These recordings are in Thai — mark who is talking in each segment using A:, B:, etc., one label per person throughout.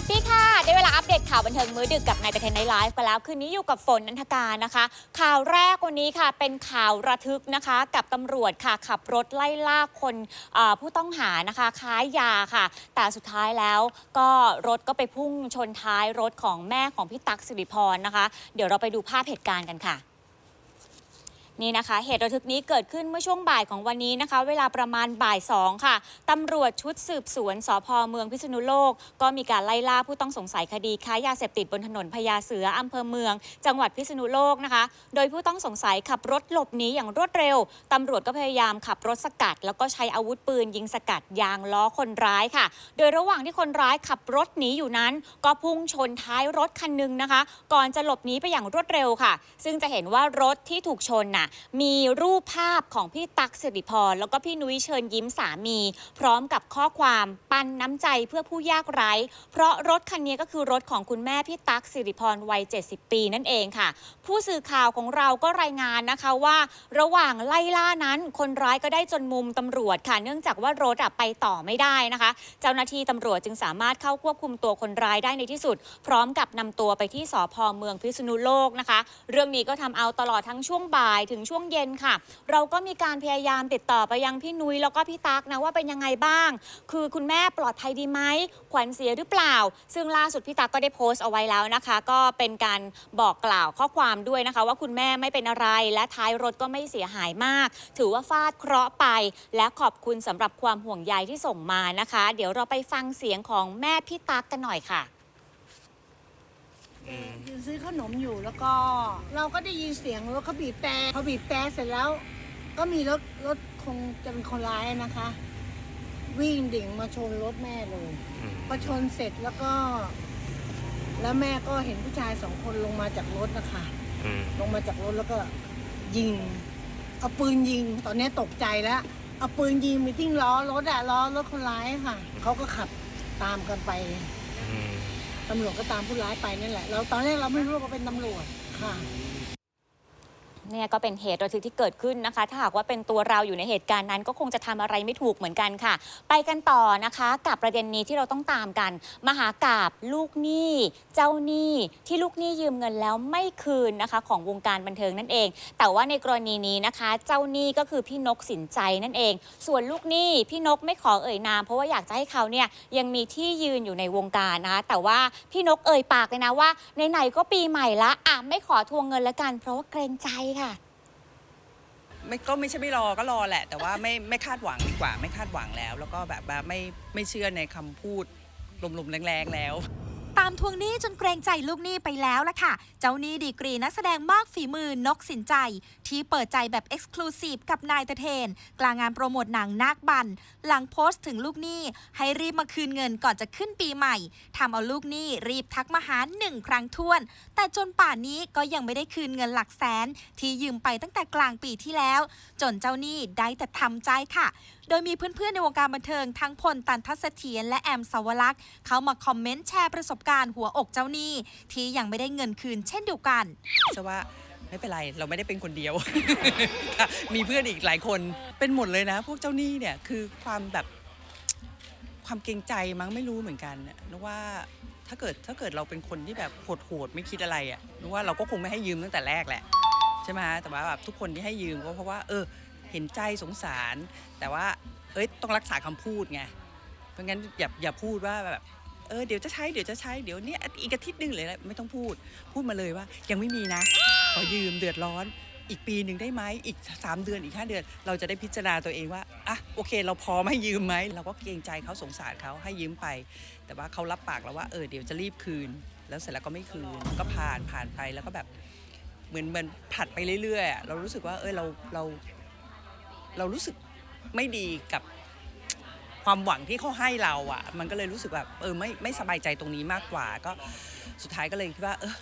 A: วัสดีค่ะ ได้เวลาอัปเดตข่าวบันเทิงมื้อดึกกับนายตะเทนในไลฟ์กันแล้ว คืนนี้อยู่กับฝนนันทการนะคะ ข่าวแรกวันนี้ค่ะ เป็นข่าวระทึกนะคะ กับตำรวจค่ะ ขับรถไล่ล่าคนผู้ต้องหานะคะ ค้ายาค่ะ แต่สุดท้ายแล้วก็รถก็ไปพุ่งชนท้ายรถของแม่ของพี่ตั๊กสิริพรนะคะ เดี๋ยวเราไปดูภาพเหตุการณ์กันค่ะ นี่นะคะ เหตุระทึกนี้เกิดขึ้นเมื่อช่วงบ่ายของวันนี้นะคะ เวลาประมาณบ่ายสองค่ะตำรวจชุดสืบสวนสพเมืองพิษณุโลก ก็มีการไล่ล่าผู้ต้องสงสัยคดีค้ายาเสพติดบนถนนพญาเสืออำเภอเมือง จังหวัดพิษณุโลกนะคะ โดยผู้ต้องสงสัยขับรถหลบหนีอย่างรวดเร็วตำรวจก็พยายามขับรถสกัด แล้วก็ใช้อาวุธปืน ยิงสกัดยางล้อคนร้ายค่ะ โดยระหว่างที่คนร้ายขับรถหนีอยู่นั้น ก็พุ่งชนท้ายรถคันหนึงนะคะ ก่อนจะหลบหนีไปอย่างรวดเร็วค่ะ ซึ่งจะเห็นว่ารถที่ถูกชนน่ะมีรูปภาพของพี่ตั๊กสิริพร แล้วก็พี่นุ้ยเชิญยิ้มสามี พร้อมกับข้อความปันน้ำใจเพื่อผู้ยากไร้ เพราะรถคันนี้ก็คือรถของคุณแม่พี่ตั๊กสิริพรวัย 70 ปีนั่นเองค่ะ ผู้สื่อข่าวของเราก็รายงานนะคะว่า ระหว่างไล่ล่านั้นคนร้ายก็ได้จนมุมตำรวจค่ะ เนื่องจากว่ารถอะไปต่อไม่ได้นะคะ เจ้าหน้าที่ตำรวจจึงสามารถเข้าควบคุมตัวคนร้ายได้ในที่สุด พร้อมกับนำตัวไปที่สพเมืองพิษณุโลกนะคะ เรื่องนี้ก็ทำเอาตลอดทั้งช่วงบ่ายถึงช่วงเย็นค่ะ เราก็มีการพยายามติดต่อไปยังพี่นุ้ยแล้วก็พี่ตั๊กนะว่าเป็นยังไงบ้าง คือคุณแม่ปลอดภัยดีไหมขวัญเสียหรือเปล่า ซึ่งล่าสุดพี่ตั๊กก็ได้โพสต์เอาไว้แล้วนะคะ ก็เป็นการบอกกล่าวข้อความด้วยนะคะ ว่าคุณแม่ไม่เป็นอะไรและท้ายรถก็ไม่เสียหายมาก ถือว่าฟาดเคราะห์ไป และขอบคุณสำหรับความห่วงใยที่ส่งมานะคะ เดี๋ยวเราไปฟังเสียงของแม่พี่ตั๊กกันหน่อยค่ะ
B: ยืนซื้อขนมอยู่แล้วก็ เราก็ได้ยินเสียงรถเขาบีบแต่พอบีบแต่เสร็จแล้ว ก็มีรถรถคงจะเป็นคนร้ายนะคะ วิ่งดิ่งมาชนรถแม่เลยพอชนเสร็จแล้วก็ แล้วแม่ก็เห็นผู้ชายสองคนลงมาจากรถนะคะ
C: อืม
B: ลงมาจากรถแล้วก็ยิง เอาปืนยิง ตอนนี้ตกใจแล้วเอาปืนยิงมีทิ้งล้อรถอะล้อรถคนร้ายค่ะเขาก็ขับตามกันไป
C: อืม
B: ตำรวจก็ตามผู้ร้ายไปนั่นแหละ เราตอนแรกเราไม่รู้ว่าเป็นตำรวจค่ะ
A: เนี่ยก็เป็นเหตุระทึกที่เกิดขึ้นนะคะ ถ้าหากว่าเป็นตัวเราอยู่ในเหตุการณ์นั้น ก็คงจะทำอะไรไม่ถูกเหมือนกันค่ะ ไปกันต่อนะคะ กับประเด็นนี้ที่เราต้องตามกัน มหากาบลูกหนี้เจ้าหนี้ที่ลูกหนี้ยืมเงินแล้วไม่คืนนะคะ ของวงการบันเทิงนั่นเอง แต่ว่าในกรณีนี้นะคะ เจ้าหนี้ก็คือพี่นกสินใจนั่นเอง ส่วนลูกหนี้พี่นกไม่ขอเอ่ยนาม เพราะว่าอยากจะให้เขาเนี่ยยังมีที่ยืนอยู่ในวงการนะคะแต่ว่าพี่นกเอ่ยปากเลยนะว่าไหนๆก็ปีใหม่ละอะไม่ขอทวงเงินละกัน เพราะว่าเกรงใจค่ะ
D: ไม่ก็ไม่ใช่ไม่รอก็รอแหละ แต่ว่าไม่ไม่คาดหวังดีกว่า ไม่คาดหวังแล้ว แล้วก็แบบว่าไม่ไม่เชื่อในคำพูดลมๆแรงๆแล้ว
E: ตามทวงหนี้จนเกรงใจลูกหนี้ไปแล้วล่ะค่ะ เจ้าหนี้ดีกรีนักแสดงมากฝีมือนกสินใจ ที่เปิดใจแบบเอ็กซ์คลูซีฟกับนายตะเทน กลางงานโปรโมทหนังนาคบัน หลังโพสต์ถึงลูกหนี้ ให้รีบมาคืนเงินก่อนจะขึ้นปีใหม่ทำเอาลูกหนี้รีบทักมาหาหนึ่งครั้งท้วน แต่จนป่านนี้ก็ยังไม่ได้คืนเงินหลักแสน ที่ยืมไปตั้งแต่กลางปีที่แล้ว จนเจ้าหนี้ได้แต่ทำใจค่ะ โดยมีเพื่อนๆ ในวงการบันเทิงทั้งพลตันทัศเทียนและแอมสาวลักษ์เข้ามาคอมเมนต์แชร์ประสบการณ์หัวอกเจ้าหนี้ ที่ยังไม่ได้เงินคืนเช่นเดียวกัน
D: จะว่าไม่เป็นไรเราไม่ได้เป็นคนเดียว มีเพื่อนอีกหลายคนเป็นหมดเลยนะ พวกเจ้าหนี้เนี่ยคือความแบบความเกรงใจมั้งไม่รู้เหมือนกันน่ะนึกว่าถ้าเกิดถ้าเกิดเราเป็นคนที่แบบโหดๆไม่คิดอะไรอะนึกว่าเราก็คงไม่ให้ยืมตั้งแต่แรกแหละใช่ไหมแต่ว่าแบบทุกคนที่ให้ยืมก็เพราะว่าเออ เห็นใจสงสาร แต่ว่าเอ้ยต้องรักษาคำพูดไงเพราะงั้นอย่าอย่าพูดว่าแบบเออเดี๋ยวจะใช้เดี๋ยวจะใช้เดี๋ยวเนี้ยอีกอาทิตย์หนึงหรือะไรไม่ต้องพูด พูดมาเลยว่า ยังไม่มีนะ ขอยืมเดือดร้อนอีกปีหนึ่งได้ไหมอีก 3 เดือนอีก 5 เดือน เราจะได้พิจารณาตัวเองว่าอะโอเค เราพร้อมให้ยืมไหมเราก็เกรงใจเขาสงสารเขาให้ยืมไป แต่ว่าเขารับปากแล้วว่าเออเดี๋ยวจะรีบคืน แล้วเสร็จแล้วก็ไม่คืนก็ผ่านผ่านไปแล้วก็แบบเหมือนเหมือนผัดไปเรื่อยๆอะเรารู้สึกว่าเออเราเรา เรารู้สึกไม่ดีกับความหวังที่เขาให้เราอะ มันก็เลยรู้สึกแบบเออไม่ไม่สบายใจตรงนี้มากกว่า ก็สุดท้ายก็เลยคิดว่า เออ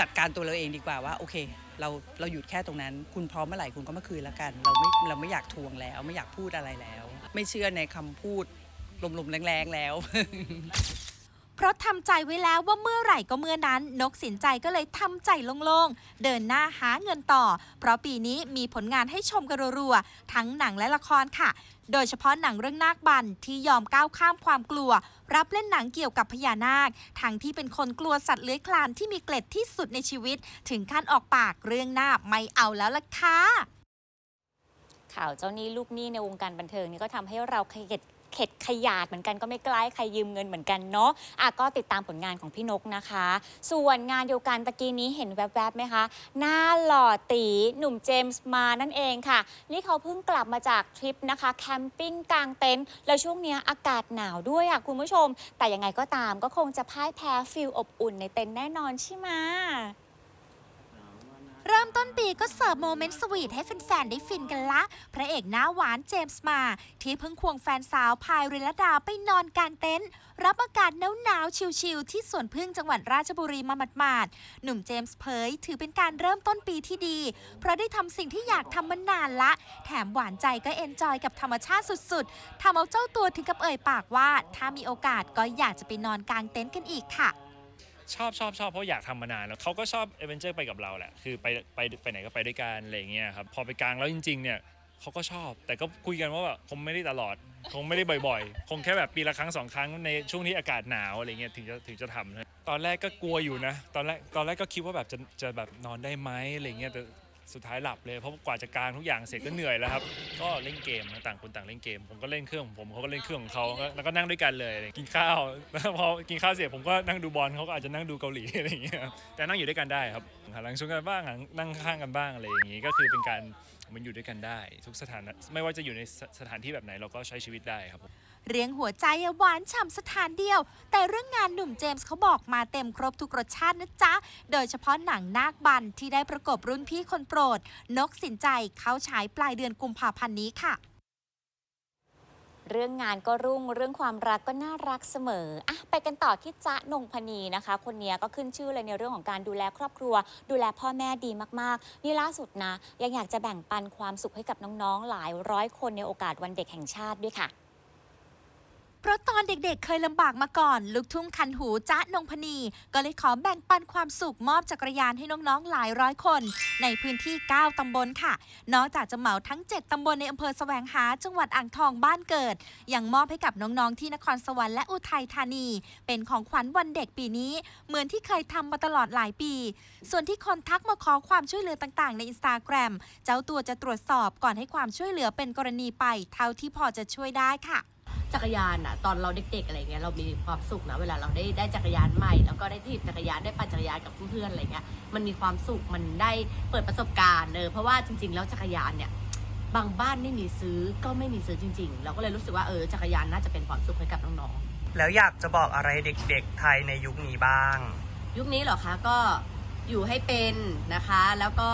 D: จัดการตัวเราเองดีกว่าว่า โอเค เราเราหยุดแค่ตรงนั้น คุณพร้อมเมื่อไหร่คุณก็มาคืนแล้วกัน เราไม่เราไม่อยากทวงแล้ว ไม่อยากพูดอะไรแล้ว ไม่เชื่อในคำพูดลมๆแรงๆแล้ว
E: เพราะทำใจไว้แล้วว่าเมื่อไหร่ก็เมื่อนั้น นกสินใจก็เลยทำใจโล่งๆ เดินหน้าหาเงินต่อ เพราะปีนี้มีผลงานให้ชมกันรัวๆ ทั้งหนังและละครค่ะ โดยเฉพาะหนังเรื่องนาคบันที่ยอมก้าวข้ามความกลัว รับเล่นหนังเกี่ยวกับพญานาค ทั้งที่เป็นคนกลัวสัตว์เลื้อยคลานที่มีเกล็ดที่สุดในชีวิต ถึงขั้นออกปากเรื่องหน้าไม่เอาแล้วล่ะค่ะ
A: ข่าวเจ้าหนี้ลูกหนี้ในวงการบันเทิงนี่ก็ทำให้เราเข็ด เข็ดขยาดเหมือนกันก็ไม่กล้าให้ใครยืมเงินเหมือนกันเนาะอะก็ติดตามผลงานของพี่นกนะคะ ส่วนงานเดียวกันตะกี้นี้เห็นแวบๆไหมคะ หน้าหล่อตีหนุ่มเจมส์มานั่นเองค่ะ นี่เขาเพิ่งกลับมาจากทริปนะคะแคมปิ้งกลางเต็นท์แล้วช่วงเนี้ยอากาศหนาวด้วยอะคุณผู้ชม แต่ยังไงก็ตามก็คงจะพ่ายแพ้ฟิลอบอุ่นในเต็นท์แน่นอนใช่ไหม
E: เริ่มต้นปีก็เสิร์ฟโมเมนต์สวีทให้แฟนๆ ได้ฟินกันละ พระเอกหน้าหวานเจมส์มา ที่เพิ่งควงแฟนสาวพายริลดาไปนอนกลางเต็นท์รับอากาศหนาวๆ ชิลๆ ที่สวนพึ่งจังหวัดราชบุรีมาหมาดๆ หนุ่มเจมส์เผยถือเป็นการเริ่มต้นปีที่ดี เพราะได้ทำสิ่งที่อยากทำมานานละ แถมหวานใจก็เอนจอยกับธรรมชาติสุดๆทำเอาเจ้าตัวถึงกับเอ่ยปากว่า ถ้ามีโอกาสก็อยากจะไปนอนกลางเต็นท์กันอีกค่ะ
C: ชอบชอบชอบเพราะอยากทำมานานแล้วเขาก็ชอบเอเวนเจอร์ไปกับเราแหละคือไปไปไปไหนก็ไปด้วยกันอะไรอย่างเงี้ยครับพอไปกลางแล้วจริง ๆเนี่ยเขาก็ชอบ แต่ก็คุยกันว่าแบบคงไม่ได้ตลอด คงไม่ได้บ่อยๆ คงแค่แบบปีละครั้งสองครั้งในช่วงที่อากาศหนาวอะไรเงี้ยถึงจะถึงจะทำนะตอนแรกก็กลัวอยู่นะ ตอนแรกตอนแรกก็คิดว่าแบบจะจะแบบนอนได้ไหมอะไรเงี้ยแต่ สุดท้ายหลับเลยเพราะกว่าจะกลางทุกอย่างเสร็จก็เหนื่อยแล้วครับ ก็เล่นเกมต่างคนต่างเล่นเกม ผมก็เล่นเครื่องของผมเขาก็เล่นเครื่องของเขาแล้วก็นั่งด้วยกันเลยกินข้าวแล้วพอกินข้าวเสร็จผมก็นั่งดูบอลเขาก็อาจจะนั่งดูเกาหลีอะไรอย่างเงี้ยแต่นั่งอยู่ด้วยกันได้ครับหลังชวนกันบ้างหลังนั่งข้างกันบ้างอะไรอย่างงี้ก็คือเป็นการมันอยู่ด้วยกันได้ ทุกสถานะไม่ว่าจะอยู่ในสสถานที่แบบไหนเราก็ใช้ชีวิตได้ครับผม
E: เรียงหัวใจหวานฉ่ำสถานเดียว แต่เรื่องงานหนุ่มเจมส์เขาบอกมาเต็มครบทุกรสชาตินะจ๊ะ โดยเฉพาะหนังนาคบันที่ได้ประกบรุ่นพี่คนโปรด นกสินใจเขาฉายปลายเดือนกุมภาพันธ์นี้ค่ะ
A: เรื่องงานก็รุ่งเรื่องความรักก็น่ารักเสมออะไปกันต่อที่จ๊ะนงพนีนะคะ คนนี้ก็ขึ้นชื่อเลยในเรื่องของการดูแลครอบครัว ดูแลพ่อแม่ดีมากๆ นี่ล่าสุดนะ ยังอยากจะแบ่งปันความสุขให้กับน้องๆ หลายร้อยคนในโอกาสวันเด็กแห่งชาติด้วยค่ะ
E: ราะตอนเด็กๆ เคยลำบากมาก่อน ลูกทุ่งคันหูจ๊ะนงพนี ก็เลยขอแบ่งปันความสุขมอบจักรยานให้น้องๆ หลายร้อยคน ในพื้นที่ 9 ตำบลค่ะ นอกจากจะเหมาทั้ง 7 ตำบลในอำเภอแสวงหา จังหวัดอ่างทองบ้านเกิด ยังมอบให้กับน้องๆ ที่นครสวรรค์และอุทัยธานี เป็นของขวัญวันเด็กปีนี้ เหมือนที่เคยทำมาตลอดหลายปี ส่วนที่คนทักมาขอความช่วยเหลือต่างๆ ในอินสตาแกรมเจ้าตัวจะตรวจสอบก่อนให้ความช่วยเหลือเป็นกรณีไป เท่าที่พอจะช่วยได้ค่ะ
F: จักรยานอะตอนเราเด็กๆอะไรเงี้ยเรามีความสุขนะเวลาเราได้ได้จักรยานใหม่ แล้วก็ได้ถีบจักรยานได้ปั่นจักรยานกับเพื่อนๆอะไรเงี้ยมันมีความสุขมันได้เปิดประสบการณ์เนอะเพราะว่าจริง ๆ แล้วจักรยานเนี่ยบางบ้านไม่มีซื้อก็ไม่มีซื้อจริง ๆ เราก็เลยรู้สึกว่าเออจักรยานน่าจะเป็นความสุขให้กับน้องๆ
G: แล้วอยากจะบอกอะไรเด็ก ๆ ไทยในยุคนี้บ้าง
F: ยุคนี้เหรอคะก็อยู่ให้เป็นนะคะ แล้วก็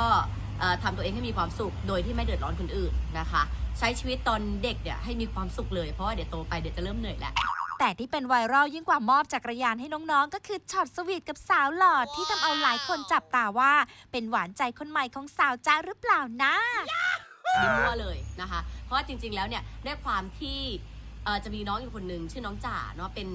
F: เอ่อทำตัวเองให้มีความสุขโดยที่ไม่เดือดร้อนคนอื่นนะคะ ใช้ชีวิตตอนเด็กเนี่ยให้มีความสุขเลยเพราะว่าเดี๋ยวโตไปเดี๋ยวจะเริ่มเหนื่อยแล้ว
E: แต่ที่เป็นไวรัลยิ่งกว่ามอบจักรยานให้น้องๆ ก็คือช็อตสวีทกับสาวหล่อที่ทำเอาหลายคนจับตาว่า เป็นหวานใจคนใหม่ของสาวจ้าหรือเปล่านะ
F: นี่มั่วเลยนะคะ เพราะว่าจริงๆ แล้วเนี่ยด้วยความที่เอ่อจะมีน้องอยู่คนหนึ่งชื่อน้องจ่าเนาะเป็น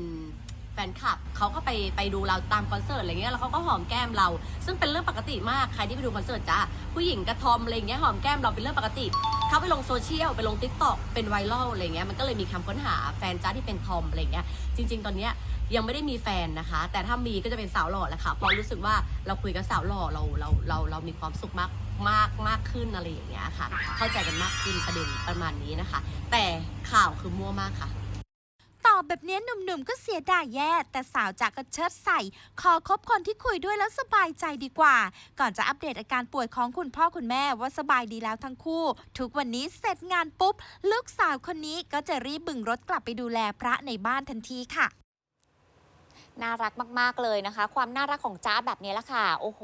F: แฟนคลับเขาก็ไปไปดูเราตามคอนเสิร์ตอะไรเงี้ยแล้วเขาก็หอมแก้มเรา ซึ่งเป็นเรื่องปกติมากใครที่ไปดูคอนเสิร์ตจ้าผู้หญิงกระทอมอะไรเงี้ยหอมแก้มเราเป็นเรื่องปกติ เขาไปลงโซเชียลไปลงทิกตอกเป็นไวรัลอะไรเงี้ยมันก็เลยมีคำค้นหาแฟนจ้าที่เป็นทอมอะไรเงี้ยจริง ๆ ตอนเนี้ยยังไม่ได้มีแฟนนะคะ แต่ถ้ามีก็จะเป็นสาวหล่อแหละค่ะเพราะรู้สึกว่าเราคุยกับสาวหล่อเราเราเราเรามีความสุขมากมากมากขึ้นอะไรอย่างเงี้ยค่ะ เข้าใจกันมากขึ้นประเด็นประมาณนี้นะคะ แต่ข่าวคือมั่วมากค่ะ
E: ตอบแบบนี้หนุ่มๆ ก็เสียดายแย่ แต่สาวจากก็เชิดใส่ ขอคบคนที่คุยด้วยแล้วสบายใจดีกว่า ก่อนจะอัปเดตอาการป่วยของคุณพ่อคุณแม่ว่าสบายดีแล้วทั้งคู่ ทุกวันนี้เสร็จงานปุ๊บ ลูกสาวคนนี้ก็จะรีบบึงรถกลับไปดูแลพระในบ้านทันทีค่ะ
A: น่ารักมาก ๆ เลยนะคะ ความน่ารักของจ้าแบบนี้ละค่ะ โอ้โห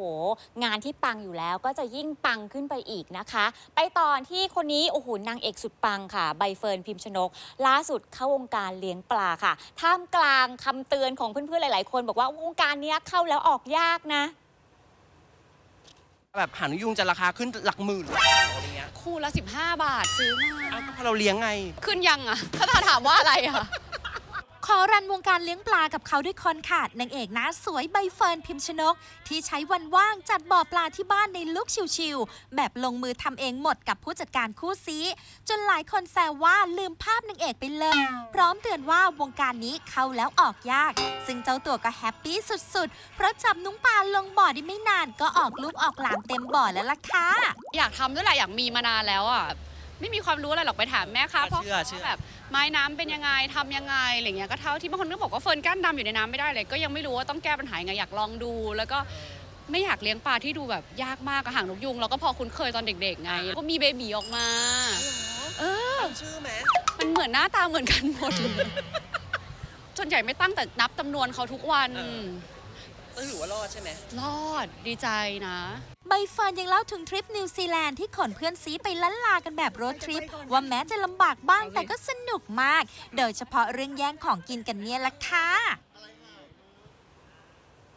A: งานที่ปังอยู่แล้วก็จะยิ่งปังขึ้นไปอีกนะคะ ไปตอนที่คนนี้ โอ้โห นางเอกสุดปังค่ะ ใบเฟิร์นพิมพ์ชนก ล่าสุดเข้าวงการเลี้ยงปลาค่ะ ท่ามกลางคำเตือนของเพื่อน ๆ หลาย ๆ คนบอกว่าวงการเนี้ยเข้าแล้วออกยากนะ
G: แบบหานุยุงจะราคาขึ้นหลักหมื่นอะไรเงี้ย
H: คู่ละ 15 บาทซื้อมา
G: อ้าวก็เพราะเราเลี้ยงไง
H: ขึ้นยังอะ ถ้าถามว่าอะไรอะ
E: ขอรันวงการเลี้ยงปลากับเขาด้วยคอนค่ะนางเอกน้าสวยใบเฟิร์นพิมชนก ที่ใช้วันว่างจัดบ่อปลาที่บ้านในลุคชิวๆแบบลงมือทำเองหมดกับผู้จัดการคู่ซี จนหลายคนแซวว่าลืมภาพนางเอกไปเลย พร้อมเตือนว่าวงการนี้เข้าแล้วออกยาก ซึ่งเจ้าตัวก็แฮปปี้สุดๆ เพราะจับนุ้งปลาลงบ่อได้ไม่นานก็ออกลูกออกหลานเต็มบ่อแล้วล่ะค่ะ
H: อยากทำด้วยแหละอยากมีมานานแล้วอะ ไม่มีความรู้อะไรหรอกไปถามแม่ค้าพ่อ
G: เชื่อเชื่อ
H: แบบไม้น้ำเป็นยังไงทำยังไงอะไรเงี้ยก็เท่าที่บางคนก็บอกว่าเฟิร์นก้านดำอยู่ในน้ำไม่ได้เลย ก็ยังไม่รู้ว่าต้องแก้ปัญหายังไงอยากลองดู แล้วก็ไม่อยากเลี้ยงปลาที่ดูแบบยากมากอะหางนกยุงเราก็พอคุ้นเคยตอนเด็กๆไงก็มีเบบีออกมา เออ
G: ชื่อไหม
H: มันเหมือนหน้าตาเหมือนกันหมดเลยส่วนใหญ่ไม่ตั้งแต่นับจำนวนเขาทุกวัน
G: เออก็ถือว่ารอดใช่ไหม
H: รอดดีใจนะ
E: ใบเฟิร์นยังเล่าถึงทริปนิวซีแลนด์ที่ขนเพื่อนซีไปล้านลากันแบบโรดทริป ว่าแม้จะลำบากบ้างแต่ก็สนุกมาก โดยเฉพาะเรื่องแย่งของกินกันเนี่ยละค่ะ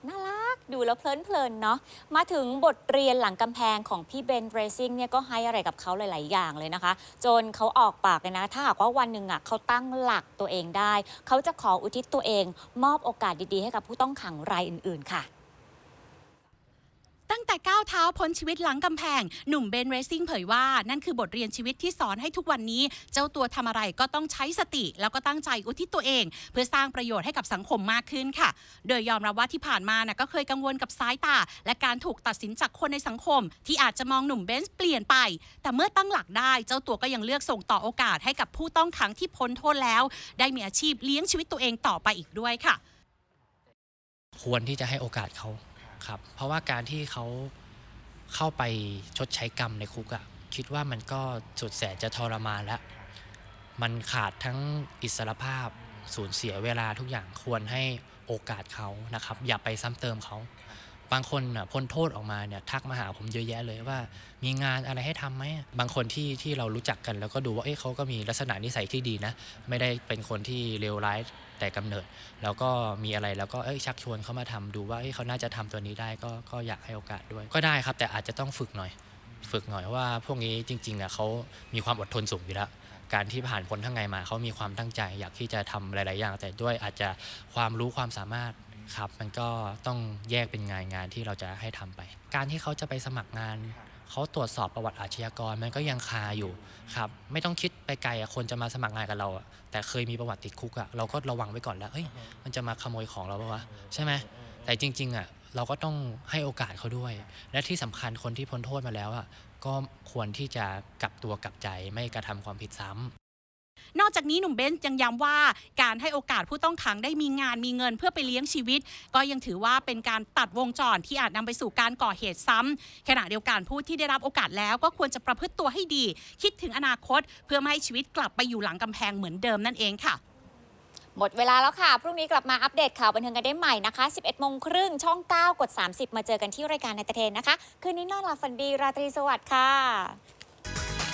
A: น่ารัก ดูแล้วเพลินเพลินเนาะมาถึงบทเรียนหลังกำแพงของพี่เบนเรซิ่งเนี่ยก็ให้อะไรกับเขาหลาย ๆ อย่างเลยนะคะ จนเขาออกปากเลยนะ ถ้าหากว่าวันหนึ่งอะเขาตั้งหลักตัวเองได้ เขาจะขออุทิศตัวเอง มอบโอกาสดี ๆ ให้กับผู้ต้องขังรายอื่น ๆ ค่ะ
I: ตั้งแต่ก้าวเท้าพ้นชีวิตหลังกำแพง หนุ่มเบนเรซิ่งเผยว่า นั่นคือบทเรียนชีวิตที่สอนให้ทุกวันนี้ เจ้าตัวทำอะไรก็ต้องใช้สติ แล้วก็ตั้งใจอุทิศตัวเอง เพื่อสร้างประโยชน์ให้กับสังคมมากขึ้นค่ะ โดยยอมรับว่าที่ผ่านมานะก็เคยกังวลกับสายตา และการถูกตัดสินจากคนในสังคม ที่อาจจะมองหนุ่มเบนซ์เปลี่ยนไป แต่เมื่อตั้งหลักได้ เจ้าตัวก็ยังเลือกส่งต่อโอกาสให้กับผู้ต้องขังที่พ้นโทษแล้ว ได้มีอาชีพเลี้ยงชีวิตตัวเองต่อไปอีกด้วยค่ะ
J: ควรที่จะให้โอกาสเขา ครับ เพราะว่าการที่เขาเข้าไปชดใช้กรรมในคุกอะคิดว่ามันก็สุดแสนจะทรมานแล้ว มันขาดทั้งอิสรภาพสูญเสียเวลาทุกอย่างควรให้โอกาสเขานะครับ อย่าไปซ้ำเติมเขา บางคนน่ะพ้นโทษออกมาเนี่ยทักมาหาผมเยอะแยะเลยว่า มีงานอะไรให้ทำไหมบางคนที่ที่เรารู้จักกันแล้วก็ดูว่าเอ๊ะเขาก็มีลักษณะนิสัยที่ดีนะ ไม่ได้เป็นคนที่เลวร้ายแต่กำเนิด แล้วก็มีอะไรแล้วก็เอ้ยชักชวนเขามาทำดูว่าเอ้ยเขาน่าจะทำตัวนี้ได้ก็ก็อยากให้โอกาสด้วย ก็ได้ครับ แต่อาจจะต้องฝึกหน่อย ฝึกหน่อยเพราะว่าพวกนี้จริงๆอะเขามีความอดทนสูงอยู่แล้ว การที่ผ่านพ้นข้งในมาเขามีความตั้งใจ อยากที่จะทำหลาย ๆ อย่าง แต่ด้วยอาจจะความรู้ความสามารถ ครับมันก็ต้องแยกเป็นงานงานที่เราจะให้ทำไป การที่เขาจะไปสมัครงานเขาตรวจสอบประวัติอาชญากรมันก็ยังคาอยู่ครับไม่ต้องคิดไปไกลคนจะมาสมัครงานกับเราแต่เคยมีประวัติติดคุกอะเราก็ระวังไว้ก่อนแล้วเฮ้ยมันจะมาขโมยของเราปะวะใช่ไหมแต่จริง ๆอะเราก็ต้องให้โอกาสเขาด้วย และที่สำคัญคนที่พ้นโทษมาแล้วอะก็ควรที่จะกลับตัวกลับใจไม่กระทำความผิดซ้ำ
I: นอกจากนี้หนุ่มเบนซ์ยังย้ำว่าการให้โอกาสผู้ต้องขังได้มีงานมีเงินเพื่อไปเลี้ยงชีวิต ก็ยังถือว่าเป็นการตัดวงจรที่อาจนำไปสู่การก่อเหตุซ้ำขณะเดียวกันผู้ที่ได้รับโอกาสแล้วก็ควรจะประพฤติตัวให้ดี คิดถึงอนาคต เพื่อไม่ให้ชีวิตกลับไปอยู่หลังกำแพงเหมือนเดิมนั่นเองค่ะ
A: หมดเวลาแล้วค่ะ พรุ่งนี้กลับมาอัปเดตข่าวบันเทิงกันได้ใหม่นะคะ 11โมงครึ่งช่อง 9 กด 30 มาเจอกันที่รายการในตะเทนนะคะ คืนนี้นอนหลับฝันดี ราตรีสวัสดิ์ค่ะ